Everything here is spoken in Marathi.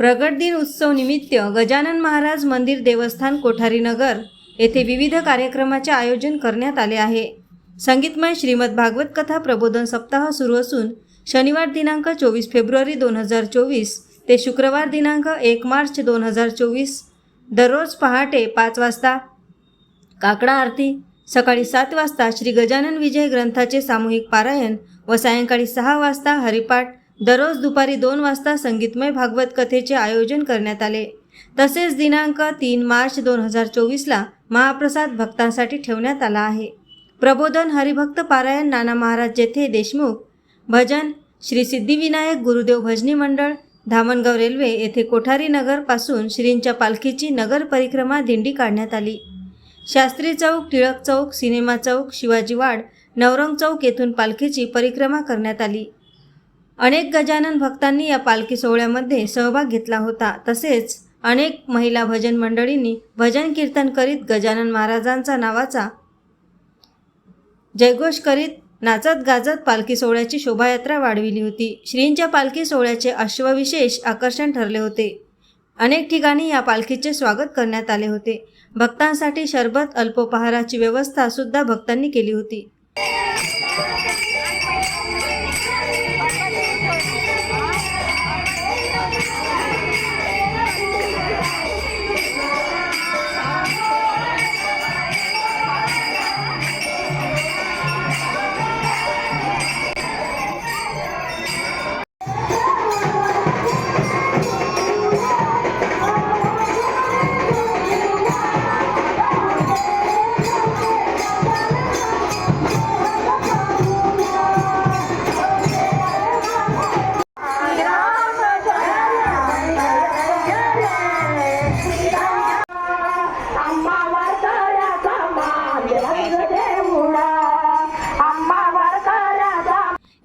प्रगट दिन उत्सव निमित्त गजानन महाराज मंदिर देवस्थान कोठारीनगर येथे विविध कार्यक्रमाचे आयोजन करण्यात आले आहे. संगीतमय श्रीमद भागवत कथा प्रबोधन सप्ताह सुरू असून शनिवार दिनांक चोवीस फेब्रुवारी दोन हजार चोवीस ते शुक्रवार दिनांक एक मार्च दोन हजार चोवीस दररोज पहाटे पाच वाजता काकडा आरती सकाळी सात वाजता श्री गजानन विजय ग्रंथाचे सामूहिक पारायण व सायंकाळी सहा वाजता हरिपाठ दररोज दुपारी दोन वाजता संगीतमय भागवत कथेचे आयोजन करण्यात आले. तसेच दिनांक तीन मार्च दोन हजार चोवीसला महाप्रसाद भक्तांसाठी ठेवण्यात आला आहे. प्रबोधन हरिभक्त पारायण नाना महाराज जेथे देशमुख भजन श्री सिद्धिविनायक गुरुदेव भजनी मंडळ धामणगाव रेल्वे येथे कोठारी नगरपासून श्रींच्या पालखीची नगर परिक्रमा दिंडी काढण्यात आली. शास्त्री चौक टिळक चौक सिनेमा चौक शिवाजी वाड नवरंग चौक येथून पालखीची परिक्रमा करण्यात आली. अनेक गजानन भक्तांनी या पालखी सोहळ्यामध्ये सहभाग घेतला होता. तसेच अनेक महिला भजन मंडळींनी भजन कीर्तन करीत गजानन महाराजांचा नावाचा जयघोष करीत नाचत गाजत पालखी सोहळ्याची शोभायात्रा वाढविली होती. श्रींच्या पालखी सोहळ्याचे अश्वविशेष आकर्षण ठरले होते. अनेक ठिकाणी या पालखीचे स्वागत करण्यात आले होते. भक्तांसाठी शरबत अल्पोपहाराची व्यवस्था सुद्धा भक्तांनी केली होती.